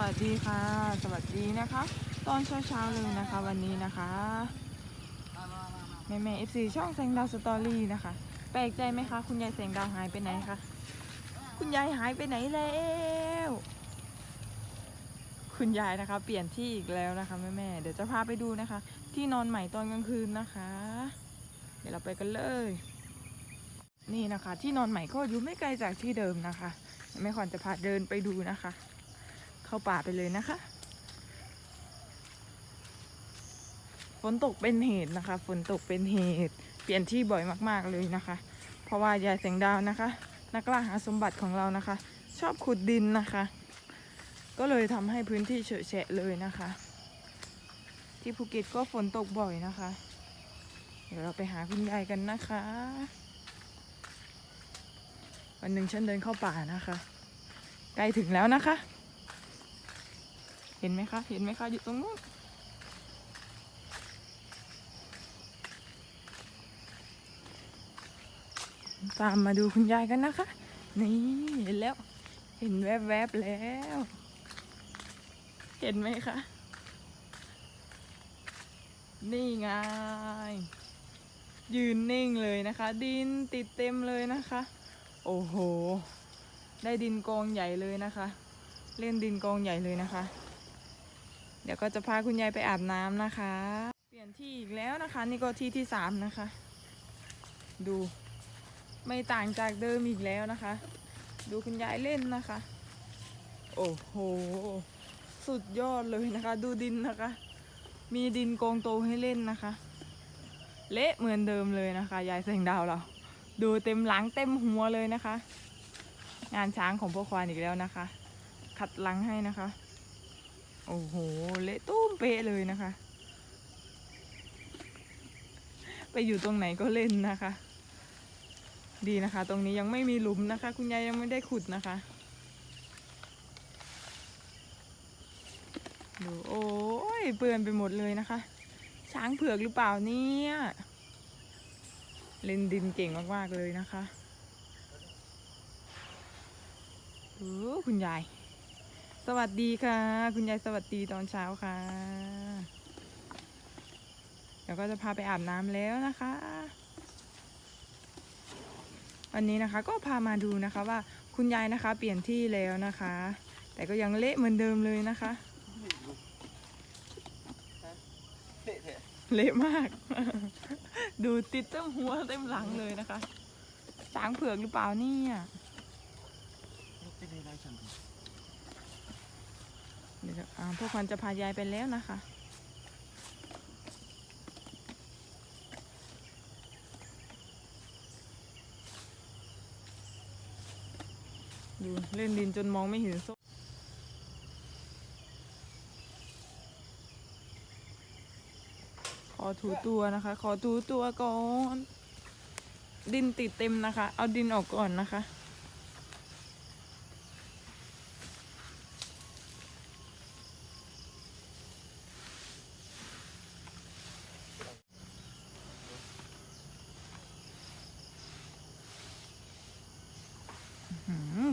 วัสดีค่ะ สวัสดีนะคะ ตอนเช้าๆเลยนะคะ วันนี้นะคะแม่แม่เอฟซีช่องแสงดาวสตอรี่นะคะ แปลกใจไหมคะ คุณยายแสงดาวหายไปไหนคะคุณยายหายไปไหนแล้วคุณยายนะคะ เปลี่ยนที่อีกแล้วนะคะแม่แม่เดี๋ยวจะพาไปดูนะคะ ที่นอนใหม่ตอนกลางคืนนะคะ เดี๋ยวเราไปกันเลย นี่นะคะ ที่นอนใหม่ก็อยู่ไม่ไกลจากที่เดิมนะคะแม่ขวัญจะพาเดินไปดูนะคะ เข้าป่าไปเลยนะคะ ฝนตกเป็นเหตุนะคะ ฝนตกเป็นเหตุ เปลี่ยนที่บ่อยมาก ๆเลยนะคะ เพราะว่ายายแสงดาวนะคะ นักล่าหาสมบัติของเรานะคะ ชอบขุดดินนะคะ ก็เลยทำให้พื้นที่เฉอะแฉะเลยนะคะ ที่ภูเก็ตก็ฝนตกบ่อยนะคะ เดี๋ยวเราไปหาคุณยายกันนะคะวันหนึ่งฉันเดินเข้าป่านะคะ ใกล้ถึงแล้วนะคะ เห็นไหมคะ เห็นไหมคะ อยู่ตรงนู้น ตามมาดูคุณยายกันนะคะ นี่เห็นแล้ว เห็นแวบๆแล้ว เห็นไหมคะ นี่ไง ยืนนิ่งเลยนะคะ ดินติดเต็มเลยนะคะ โอ้โห ได้ดินกองใหญ่เลยนะคะ เล่นดินกองใหญ่เลยนะคะ เดี๋ยวก็จะพาคุณยายไปอาบน้ำนะคะ เปลี่ยนที่อีกแล้วนะคะ นี่ก็ที่ที่สามนะคะ ดูไม่ต่างจากเดิมอีกแล้วนะคะ ดูคุณยายเล่นนะคะ โอ้โห สุดยอดเลยนะคะ ดูดินนะคะ มีดินกองโตให้เล่นนะคะ เละเหมือนเดิมเลยนะคะ ยายแสงดาวเรา ดูเต็มหลังเต็มหัวเลยนะคะ งานช้างของพ่อควานอีกแล้วนะคะ ขัดหลังให้นะคะ โอ้โห เละตุ้มเป๊ะเลยนะคะ ไปอยู่ตรงไหนก็เล่นนะคะ ดีนะคะ ตรงนี้ยังไม่มีหลุมนะคะ คุณยายยังไม่ได้ขุดนะคะดูโอ้ยเปื้อนไปหมดเลยนะคะ ช้างเผือกหรือเปล่าเนี่ยเล่นดินเก่งมาก ๆ เลยนะคะโอ้คุณยาย สวัสดีค่ะ คุณยายสวัสดีตอนเช้าค่ะ เดี๋ยวก็จะพาไปอาบน้ำแล้วนะคะ วันนี้นะคะก็พามาดูนะคะว่าคุณยายนะคะ เปลี่ยนที่แล้วนะคะ แต่ก็ยังเละเหมือนเดิมเลยนะคะ เละมาก ดูติดเต็มหัวเต็มหลังเลยนะคะช้างเผือกหรือเปล่าเนี่ย เดี๋ยวพวกควันจะพายายไปแล้วนะคะดูเล่นดินจนมองไม่เห็นส้มขอถูตัวนะคะ ขอถูตัวก่อน ดินติดเต็มนะคะ เอาดินออกก่อนนะคะ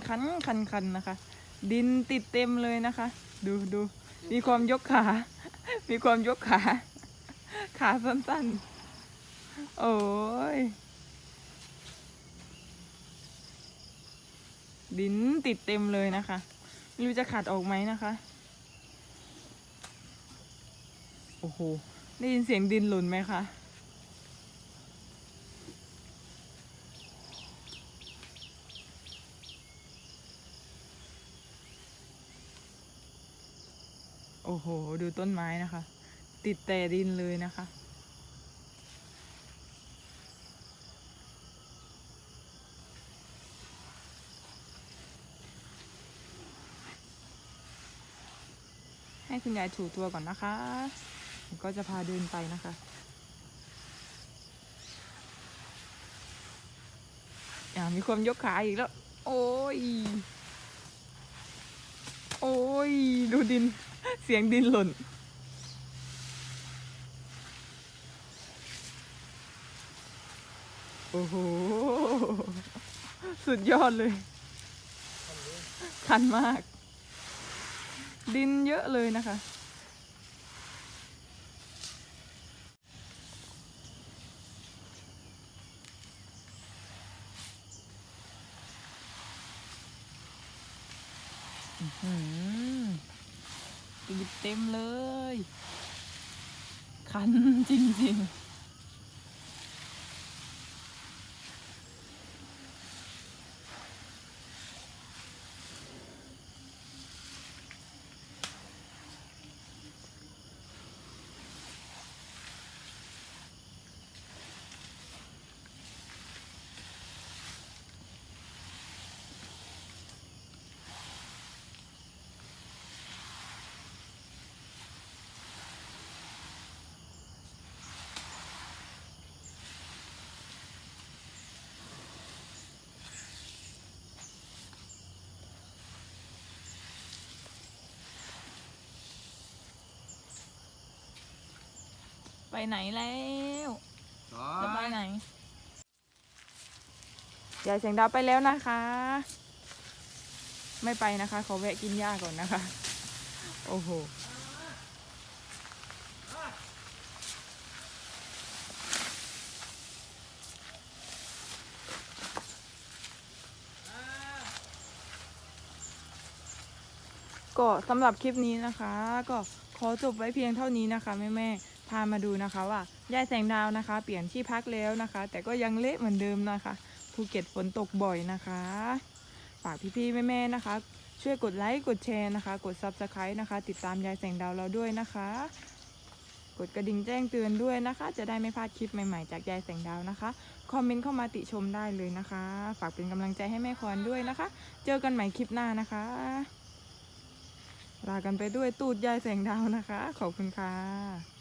คันคันคันนะคะ ดินติดเต็มเลยนะคะ ดูดูมีความยกขา มีความยกขา ขาสั้นๆ โอ้ย ดินติดเต็มเลยนะคะ ไม่รู้จะขัดออกไหมนะคะ โอ้โห ได้ยินเสียงดินหล่นไหมคะ โอ้โห ดูต้นไม้นะคะ ติดแต่ดินเลยนะคะให้คุณยายถูตัวก่อนนะคะ ก็จะพาเดินไปนะคะอ่ามีความยกขาอีกแล้ว โอ้ย โอ้ย ดูดิน เสียงดินหล่น โอ้โห สุดยอดเลย คันมาก ดินเยอะเลยนะคะ อื้อ หือติดเต็มเลย คันจริงๆ ไปไหนแล้วจะไปไหนยายเสียงดาวไปแล้วนะคะ ไม่ไปนะคะขอแวะกินหญ้าก่อนนะคะ โอ้โหก็สำหรับคลิปนี้นะคะ ก็ขอจบไว้เพียงเท่านี้นะคะแม่แม่ๆ พามาดูนะคะว่ายายแสงดาวนะคะ เปลี่ยนที่พักแล้วนะคะ แต่ก็ยังเละเหมือนเดิมนะคะภูเก็ตฝนตกบ่อยนะคะฝากพี่ๆแม่ๆนะคะ ช่วยกดไลค์กดแชร์นะคะ กด subscribe นะคะ ติดตามยายแสงดาวเราด้วยนะคะ กดกระดิ่งแจ้งเตือนด้วยนะคะ จะได้ไม่พลาดคลิปใหม่ๆจากยายแสงดาวนะคะคอมเมนต์เข้ามาติชมได้เลยนะคะ ฝากเป็นกำลังใจให้แม่คอนด้วยนะคะ เจอกันใหม่คลิปหน้านะคะลากันไปด้วยตูดยายแสงดาวนะคะ ขอบคุณค่ะ